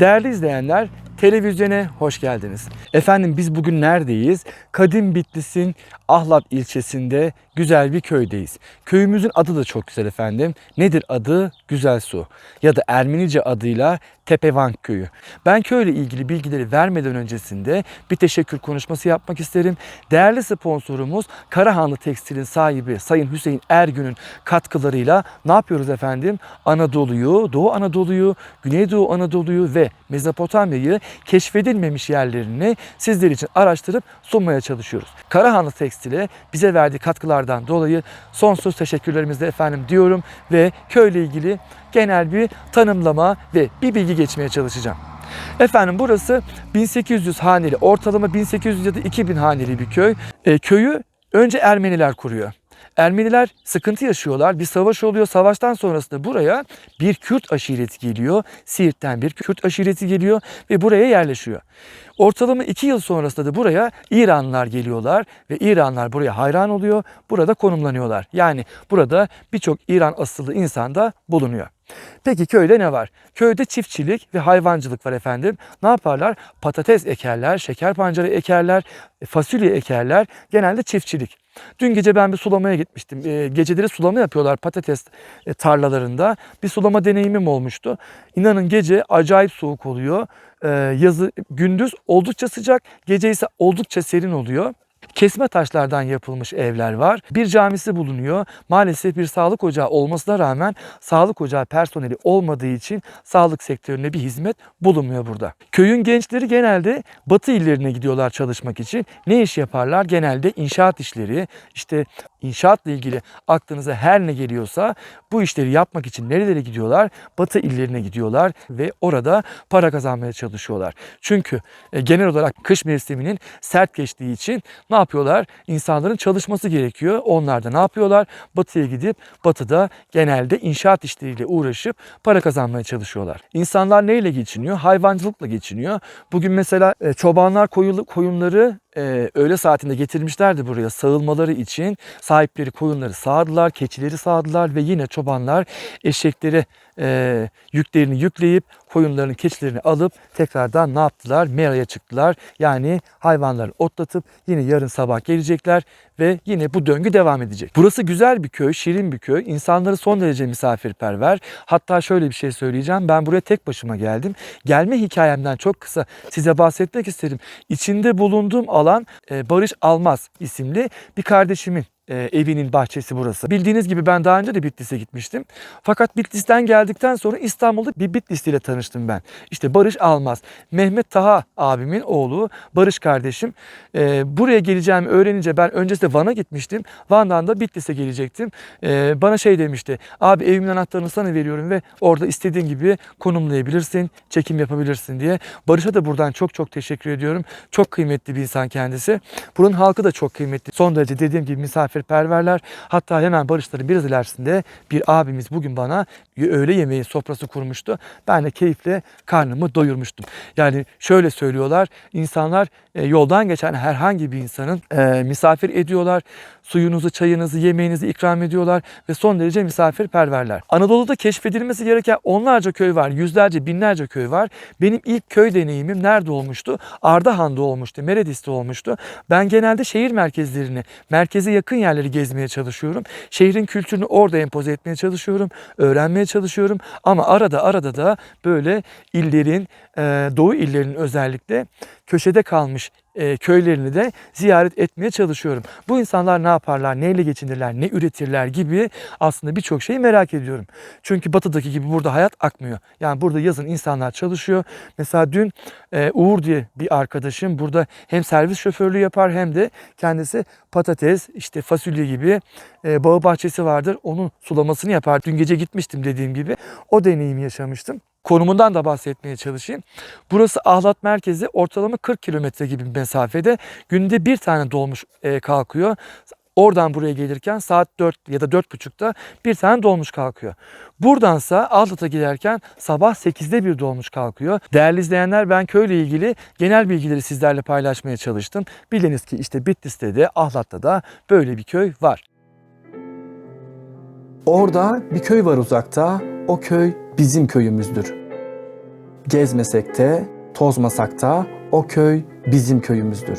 Değerli izleyenler, televizyona hoş geldiniz. Efendim biz bugün neredeyiz? Kadim Bitlis'in Ahlat ilçesinde güzel bir köydeyiz. Köyümüzün adı da çok güzel efendim. Nedir adı? Güzel Su ya da Ermenice adıyla Tepevank Köyü. Ben köyle ilgili bilgileri vermeden öncesinde bir teşekkür konuşması yapmak isterim. Değerli sponsorumuz Karahanlı Tekstil'in sahibi Sayın Hüseyin Ergün'ün katkılarıyla ne yapıyoruz efendim? Anadolu'yu, Doğu Anadolu'yu, Güneydoğu Anadolu'yu ve Mezopotamya'yı keşfedilmemiş yerlerini sizler için araştırıp sunmaya çalışıyoruz. Karahanlı Tekstil'e bize verdiği katkılardan dolayı sonsuz teşekkürlerimizi efendim diyorum ve köyle ilgili genel bir tanımlama ve bir bilgi geçmeye çalışacağım. Efendim burası 1800 haneli, ortalama 1800 ya da 2000 haneli bir köy. E, köyü önce Ermeniler kuruyor. Ermeniler sıkıntı yaşıyorlar. Bir savaş oluyor. Savaştan sonrasında buraya bir Kürt aşireti geliyor. Siirt'ten bir Kürt aşireti geliyor ve buraya yerleşiyor. Ortalama iki yıl sonrasında da buraya İranlılar geliyorlar ve İranlılar buraya hayran oluyor. Burada konumlanıyorlar. Yani burada birçok İran asıllı insan da bulunuyor. Peki köyde ne var? Köyde çiftçilik ve hayvancılık var efendim. Ne yaparlar? Patates ekerler, şeker pancarı ekerler, fasulye ekerler. Genelde çiftçilik. Dün gece ben bir sulamaya gitmiştim. E, geceleri sulama yapıyorlar patates e, tarlalarında. Bir sulama deneyimim olmuştu. İnanın gece acayip soğuk oluyor. E, yazı gündüz oldukça sıcak, gece ise oldukça serin oluyor. Kesme taşlardan yapılmış evler var. Bir camisi bulunuyor. Maalesef bir sağlık ocağı olmasına rağmen sağlık ocağı personeli olmadığı için sağlık sektörüne bir hizmet bulunmuyor burada. Köyün gençleri genelde batı illerine gidiyorlar çalışmak için. Ne iş yaparlar? Genelde inşaat işleri, işte inşaatla ilgili aklınıza her ne geliyorsa bu işleri yapmak için nerelere gidiyorlar? Batı illerine gidiyorlar ve orada para kazanmaya çalışıyorlar. Çünkü e, genel olarak kış mevsiminin sert geçtiği için ne yapıyorlar? İnsanların çalışması gerekiyor. Onlar da ne yapıyorlar? Batıya gidip batıda genelde inşaat işleriyle uğraşıp para kazanmaya çalışıyorlar. İnsanlar neyle geçiniyor? Hayvancılıkla geçiniyor. Bugün mesela e, çobanlar koyunları e, öğle saatinde getirmişlerdi buraya sağılmaları için. Sahipleri koyunları sağdılar, keçileri sağdılar ve yine çobanlar eşekleri e, yüklerini yükleyip koyunların keçilerini alıp tekrardan ne yaptılar? Meraya çıktılar. Yani hayvanları otlatıp yine yarın sabah gelecekler ve yine bu döngü devam edecek. Burası güzel bir köy, şirin bir köy. İnsanları son derece misafirperver. Hatta şöyle bir şey söyleyeceğim. Ben buraya tek başıma geldim. Gelme hikayemden çok kısa size bahsetmek isterim. İçinde bulunduğum alan e, Barış Almaz isimli bir kardeşimin e, evinin bahçesi burası. Bildiğiniz gibi ben daha önce de Bitlis'e gitmiştim. Fakat Bitlis'ten geldikten sonra İstanbul'da bir Bitlisli ile tanıştım ben. İşte Barış Almaz. Mehmet Taha abimin oğlu Barış kardeşim. E, buraya geleceğimi öğrenince ben öncesinde Van'a gitmiştim. Van'dan da Bitlis'e gelecektim. E, bana şey demişti. Abi evimin anahtarını sana veriyorum ve orada istediğin gibi konumlayabilirsin, çekim yapabilirsin diye. Barış'a da buradan çok çok teşekkür ediyorum. Çok kıymetli bir insan kendisi. Buranın halkı da çok kıymetli. Son derece dediğim gibi misafirperverler. Hatta hemen Barış'ların biraz ilerisinde bir abimiz bugün bana öğle yemeği sofrası kurmuştu. Ben de keyifle karnımı doyurmuştum. Yani şöyle söylüyorlar. insanlar e, yoldan geçen herhangi bir insanın e, misafir ediyorlar. Suyunuzu, çayınızı, yemeğinizi ikram ediyorlar ve son derece misafirperverler. Anadolu'da keşfedilmesi gereken onlarca köy var, yüzlerce, binlerce köy var. Benim ilk köy deneyimim nerede olmuştu? Ardahan'da olmuştu, Meredis'te olmuştu. Ben genelde şehir merkezlerini, merkeze yakın yerleri gezmeye çalışıyorum. Şehrin kültürünü orada empoze etmeye çalışıyorum, öğrenmeye çalışıyorum. Ama arada arada da böyle illerin, doğu illerinin özellikle köşede kalmış e, köylerini de ziyaret etmeye çalışıyorum. Bu insanlar ne yaparlar, neyle geçinirler, ne üretirler gibi aslında birçok şeyi merak ediyorum. Çünkü batıdaki gibi burada hayat akmıyor. Yani burada yazın insanlar çalışıyor. Mesela dün e, Uğur diye bir arkadaşım burada hem servis şoförlüğü yapar hem de kendisi patates, işte fasulye gibi e, bağ bahçesi vardır. Onun sulamasını yapar. Dün gece gitmiştim dediğim gibi. O deneyimi yaşamıştım konumundan da bahsetmeye çalışayım. Burası Ahlat merkezi ortalama 40 kilometre gibi bir mesafede. Günde bir tane dolmuş e, kalkıyor. Oradan buraya gelirken saat 4 ya da 4.30'da bir tane dolmuş kalkıyor. Buradansa Ahlat'a giderken sabah 8'de bir dolmuş kalkıyor. Değerli izleyenler ben köyle ilgili genel bilgileri sizlerle paylaşmaya çalıştım. Biliniz ki işte Bitlis'te de Ahlat'ta da böyle bir köy var. Orada bir köy var uzakta. O köy bizim köyümüzdür. Gezmesek de, tozmasak da o köy bizim köyümüzdür.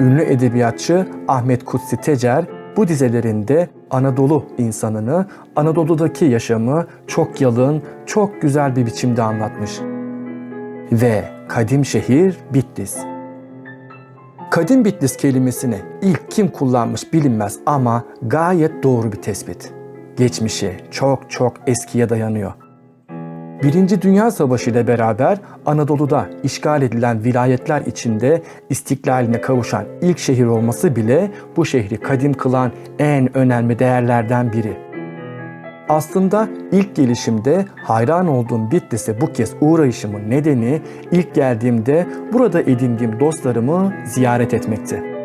Ünlü edebiyatçı Ahmet Kutsi Tecer bu dizelerinde Anadolu insanını, Anadolu'daki yaşamı çok yalın, çok güzel bir biçimde anlatmış. Ve kadim şehir Bitlis. Kadim Bitlis kelimesini ilk kim kullanmış bilinmez ama gayet doğru bir tespit. Geçmişi çok çok eskiye dayanıyor. Birinci Dünya Savaşı ile beraber Anadolu'da işgal edilen vilayetler içinde istiklaline kavuşan ilk şehir olması bile bu şehri kadim kılan en önemli değerlerden biri. Aslında ilk gelişimde hayran olduğum Bitlis'e bu kez uğrayışımın nedeni ilk geldiğimde burada edindiğim dostlarımı ziyaret etmekti.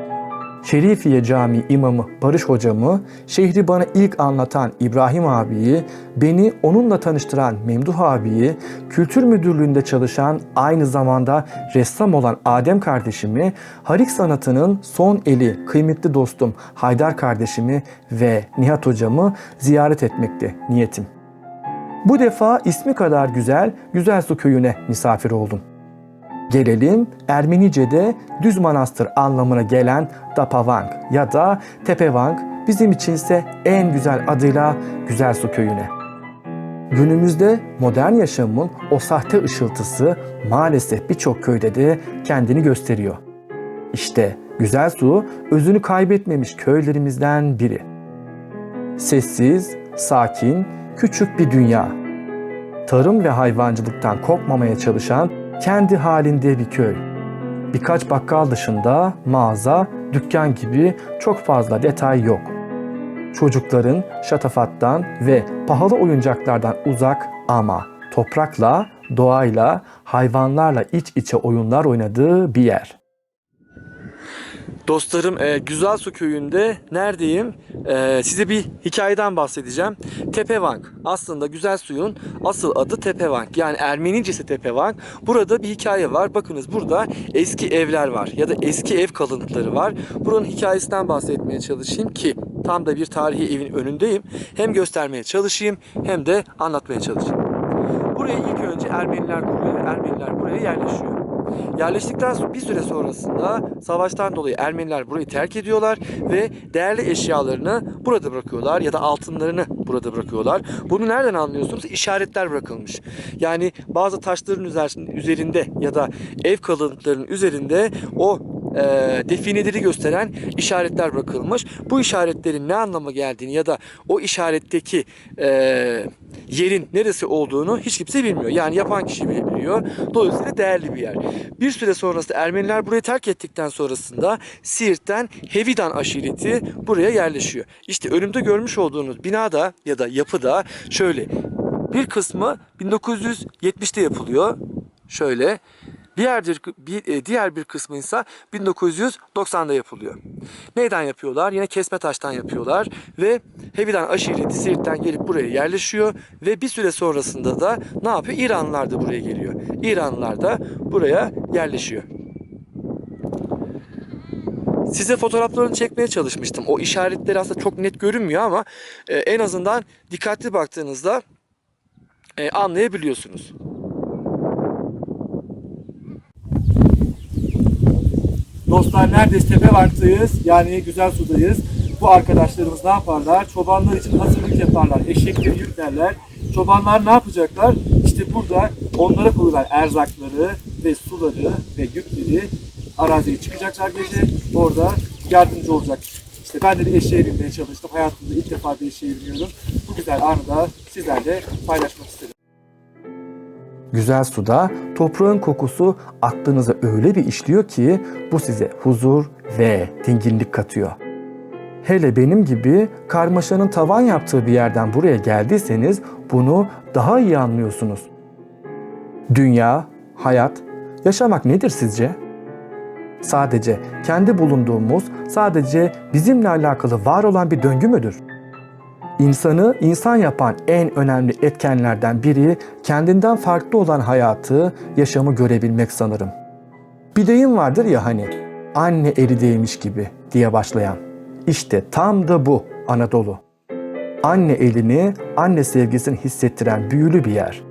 Şerifiye Camii imamı Barış hocamı, şehri bana ilk anlatan İbrahim abiyi, beni onunla tanıştıran Memduh abiyi, kültür müdürlüğünde çalışan aynı zamanda ressam olan Adem kardeşimi, harik sanatının son eli kıymetli dostum Haydar kardeşimi ve Nihat hocamı ziyaret etmekti niyetim. Bu defa ismi kadar güzel Güzelsu köyüne misafir oldum. Gelelim Ermenice'de düz manastır anlamına gelen Dapavang ya da Tepevang bizim içinse en güzel adıyla Güzelsu köyüne. Günümüzde modern yaşamın o sahte ışıltısı maalesef birçok köyde de kendini gösteriyor. İşte Güzelsu özünü kaybetmemiş köylerimizden biri. Sessiz, sakin, küçük bir dünya. Tarım ve hayvancılıktan kopmamaya çalışan kendi halinde bir köy. Birkaç bakkal dışında mağaza, dükkan gibi çok fazla detay yok. Çocukların şatafattan ve pahalı oyuncaklardan uzak ama toprakla, doğayla, hayvanlarla iç içe oyunlar oynadığı bir yer. Dostlarım e, Güzelsu köyünde neredeyim? E, size bir hikayeden bahsedeceğim. Tepevang aslında Güzel Suyun asıl adı Tepevang. Yani Ermenicesi Tepevang. Burada bir hikaye var. Bakınız burada eski evler var ya da eski ev kalıntıları var. Buranın hikayesinden bahsetmeye çalışayım ki tam da bir tarihi evin önündeyim. Hem göstermeye çalışayım hem de anlatmaya çalışayım. Buraya ilk önce Ermeniler kuruyor. Ermeniler buraya yerleşiyor. Yerleştikten sonra bir süre sonrasında savaştan dolayı Ermeniler burayı terk ediyorlar ve değerli eşyalarını burada bırakıyorlar ya da altınlarını burada bırakıyorlar. Bunu nereden anlıyorsunuz? İşaretler bırakılmış. Yani bazı taşların üzerinde ya da ev kalıntılarının üzerinde o e, defineleri gösteren işaretler bırakılmış. Bu işaretlerin ne anlama geldiğini ya da o işaretteki e, yerin neresi olduğunu hiç kimse bilmiyor. Yani yapan kişi biliyor. Dolayısıyla değerli bir yer. Bir süre sonrasında Ermeniler burayı terk ettikten sonrasında Siirt'ten Hevidan aşireti buraya yerleşiyor. İşte önümde görmüş olduğunuz binada ya da yapıda şöyle bir kısmı 1970'te yapılıyor. Şöyle Diğer bir, e, diğer bir kısmı ise 1990'da yapılıyor. Neyden yapıyorlar? Yine kesme taştan yapıyorlar ve Hevidan aşireti Siirt'ten gelip buraya yerleşiyor ve bir süre sonrasında da ne yapıyor? İranlılar da buraya geliyor. İranlılar da buraya yerleşiyor. Size fotoğraflarını çekmeye çalışmıştım. O işaretleri aslında çok net görünmüyor ama e, en azından dikkatli baktığınızda e, anlayabiliyorsunuz. Dostlar neredeyiz? Tepevart'tayız. Yani güzel sudayız. Bu arkadaşlarımız ne yaparlar? Çobanlar için hazırlık yaparlar. Eşekleri yüklerler. Çobanlar ne yapacaklar? İşte burada onlara koyulan erzakları ve suları ve yükleri araziye çıkacaklar gece. Orada yardımcı olacak. İşte ben de bir eşeğe binmeye çalıştım. Hayatımda ilk defa bir eşeğe biniyorum. Bu güzel anı da sizlerle paylaşmak istedim. Güzel suda toprağın kokusu aklınıza öyle bir işliyor ki bu size huzur ve dinginlik katıyor. Hele benim gibi karmaşanın tavan yaptığı bir yerden buraya geldiyseniz bunu daha iyi anlıyorsunuz. Dünya, hayat, yaşamak nedir sizce? Sadece kendi bulunduğumuz, sadece bizimle alakalı var olan bir döngü müdür? İnsanı insan yapan en önemli etkenlerden biri kendinden farklı olan hayatı, yaşamı görebilmek sanırım. Bir deyim vardır ya hani anne eli değmiş gibi diye başlayan. İşte tam da bu Anadolu. Anne elini, anne sevgisini hissettiren büyülü bir yer.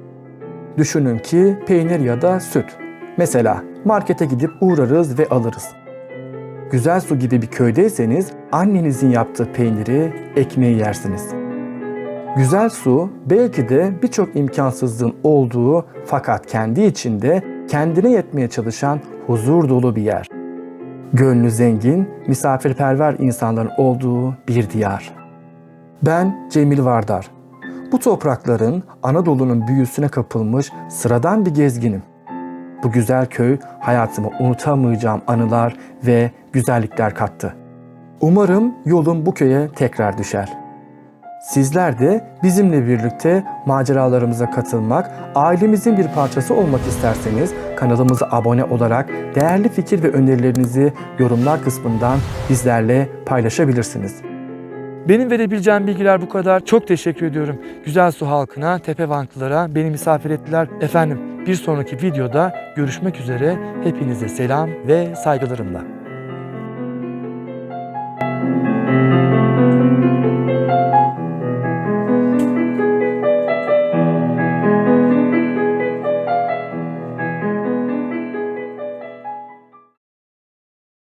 Düşünün ki peynir ya da süt. Mesela markete gidip uğrarız ve alırız. Güzel su gibi bir köydeyseniz annenizin yaptığı peyniri, ekmeği yersiniz. Güzel su belki de birçok imkansızlığın olduğu fakat kendi içinde kendine yetmeye çalışan huzur dolu bir yer. Gönlü zengin, misafirperver insanların olduğu bir diyar. Ben Cemil Vardar. Bu toprakların Anadolu'nun büyüsüne kapılmış sıradan bir gezginim. Bu güzel köy hayatıma unutamayacağım anılar ve güzellikler kattı. Umarım yolum bu köye tekrar düşer. Sizler de bizimle birlikte maceralarımıza katılmak, ailemizin bir parçası olmak isterseniz kanalımıza abone olarak değerli fikir ve önerilerinizi yorumlar kısmından bizlerle paylaşabilirsiniz. Benim verebileceğim bilgiler bu kadar. Çok teşekkür ediyorum. Güzel Su halkına, Tepevanklılara beni misafir ettiler. Efendim bir sonraki videoda görüşmek üzere. Hepinize selam ve saygılarımla.